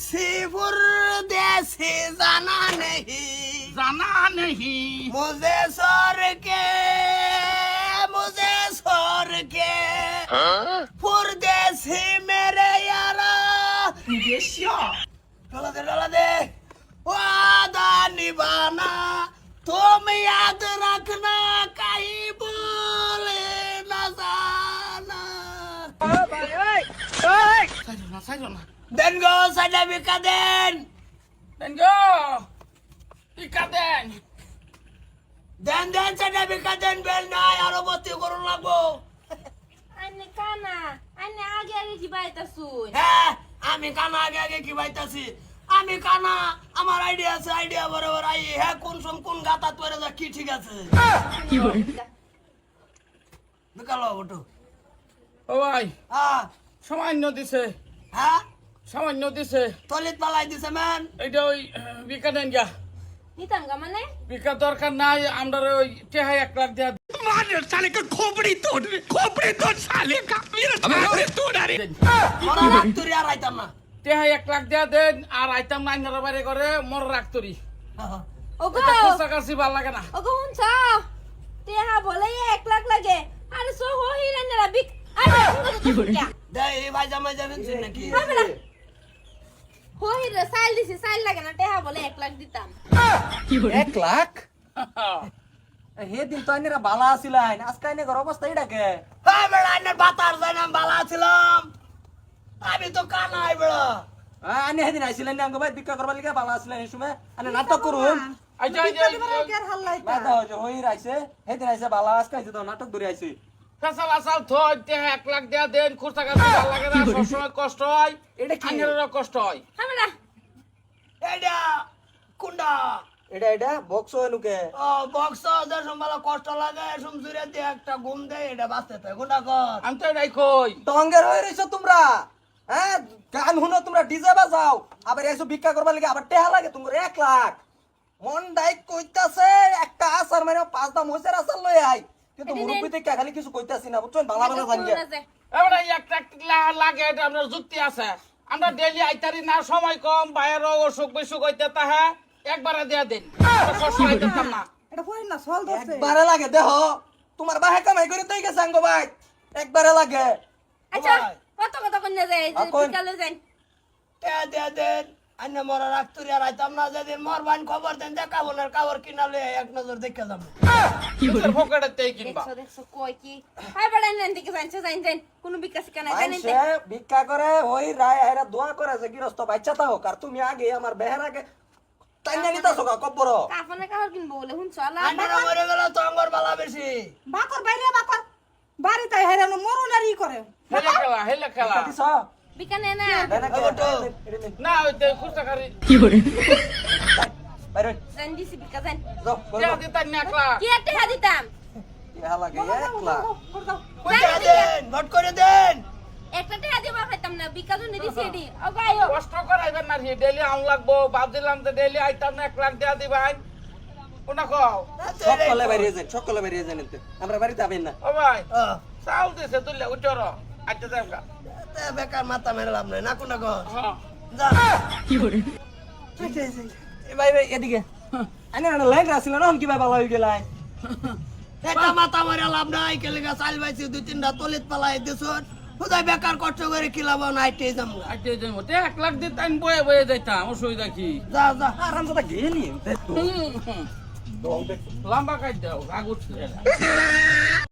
शिवुर देसी जाना नहीं जाना नहीं मुझे सौर के मुझे सौर के फुर देसी मेरे यारा डाला दे डाला दे वादा निभाना तुम याद रखना कहीं बोले न जाना ओए ओए ओए साइड ना साइड ना go sada bika den দেন গো টিকা দেন Den den sada bika den bel na aro boti করুন লাগবো আন্নে কানা আন্নে আগে আগে কি বাইতা হ্যাঁ আমি কানা আগে আগে কি বাইতাছি আমি কানা আমার আইডিয়া আছে আইডিয়া বরাবর আই হ্যাঁ কোন সম কোন গাতা তোরে যা কি ঠিক আছে বিকালো ওটো ও ভাই হ্যাঁ সামান্য দিছে হ্যাঁ সামান্য দিছে। তলিত পালাই দিছে ম্যান। এইটা ওই বিকা দেন গা নিতাম গা মানে? বিকা দরকার নাই আমরা ওই টেহাই এক লাখ দেয়া মরা রাত্তুরি আর। আইতাম না। টেহাই এক লাখ দেয়া দেন আর আইতাম না আইনারা বাইরে করে মর রাখতরি ওগো। এটা খোঁচা কাছি ভালো লাগে না। ওগো হুনছ তেহা বলে এক লাখ লাগে আরে সো হো হিরান্নারা বিক আরে কি করে দে এই ভাই জামাই যাবেন নাকি? আমরা হো হিরা সাইল দিছি সাইল লাগে না তেহা বলে এক লাখ দিতাম। এক লাখ? হে দিন তো আইনেরা বালা আসিলাইন আজকে আইনে ঘর অবস্থা এটাকে হ্যাঁ বেড়া আইনের বাতার যাই না বালা ছিলাম। আমি তো কানাই বেড়া। আইনে হেদিন আইছিলেন আঙ্গ ভাই ভিক্ষা করবার লিগে বালা আসিলেন এই সময় আইনে নাটক করুন আচ্ছা বাধা হয়েছে হই আইছে। হেদিন আইছে বালা আজকে আইছে তো নাটক ধরে আইছে। ফেসাল আসাল থই টেহা এক লাখ দেয়া দেন কাছি ভালো লাগে না সবসময় কষ্ট হয় এটা কি? কষ্ট হয়। আমরা এইটা কুন্ডা। এটা এটা বক্স এনুকে ও বক্স যে সম্বালা কষ্ট লাগে এসম জুড়ে দিয়ে একটা ঘুম দেয় এটা বাঁচতে থাকে কোনটা কর। আমি তো এটাই কই। টঙ্গের হয়ে রইছো তোমরা হ্যাঁ? গান শুনো তোমরা ডিজে বাজাও। আবার এসব ভিক্ষা করবার লাগে আবার টেহা লাগে তোমার এক লাখ। মন ডাইক কইতাছে একটা আসার মানে পাঁচটা দাম হইছে আসার লই আই কিন্তু এটা মুরব্বী থেকে খালি কিছু কইতাছি না বুঝছেন? ভালো ভালো জানি এবারে এক লাখ লা- লাগে এটা আপনার যুক্তি আছে। আমরা ডেলি আইতারি না সময় কম বাইরের অসুখ বিসুখ হইতে তাহা একবারে দেয়া দিন। আমরা সবসময় দিতাম না। একবারে লাগে দেহ তোমার বাহে কামাই করে তাই গেছে আঙ্গ ভাই। একবারে লাগে। আচ্ছা কত কত কোন যায়? বিকালে যাই তে দে দেন? আন্য মরা রাখতুরি আর আইতাম না যেদিন মরবান খবর দেন দেখাবো না কাবর কিনালে এক নজর দেখে যাব। নিজের পকেটের তেই কিনবা। দেখছ দেখছ কই কি? হাই বড় নেন দিকে যাইছে যাইন যাইন কোন বিকাশ কেন জানেন সে ভিক্ষা করে ওই রায় হেরা দোয়া করে যে গৃহস্থ বাচ্চা তাও আর তুমি আগে আমার বেহের আগে নিতাছো কা কব্বর। কাফনে কাহর কিনবো বলে হুন চলা আন্নারা মরে গেল তো আঙ্গর বালা বেশি। বাকর বাইরে বাকর। বাড়ি তাই হেরানো মরুন আর ই করে। হেলে খেলা হেলে খেলা। দিছ? বিকানে না। না। ওইতে খুচরা খারি। বাইরে জান দিছি বিকা জান। যাও দেয়া দিতাম না এক কি একটা হা দিতাম ইহা লাগে একলা? কইটা দেন ভট করে দেন। একটা টাকা দিব খাইতাম না বিকা জন্য দিছি এডি ও গায়ো কষ্ট করাইবেন না ডেলি আম লাগবো বাদ দিলাম তো ডেলি আইতাম না এক লাখ দেয়া দিবাই কোনা কও? সকলে বাইরে যান সকলে বাইরে যান আমরা বাড়িতে আবেন না। ও ভাই চাউল দিছে তুললে উঠর আচ্ছা যাও তে বেকার মাথা মেরে লাভ নাই। না কোনটা কর? হ্যাঁ যা এ ভাই ভাই এদিকে। আইনে না লাইন আসিল না কি ভাই ভালো গেলাই মাথা মেরে লাভ নাই কেলে গা চাল বাইছি দুই তিনটা তলিত পালাই দিছুন হুদাই বেকার কষ্ট করে কি লাভ নাইটে যাম তে লাখ দিতাম বয়ে বয়ে যাইতাম অসুবিধা কি? যা যা। আরাম। লম্বা কাট দাও রাগ উঠছে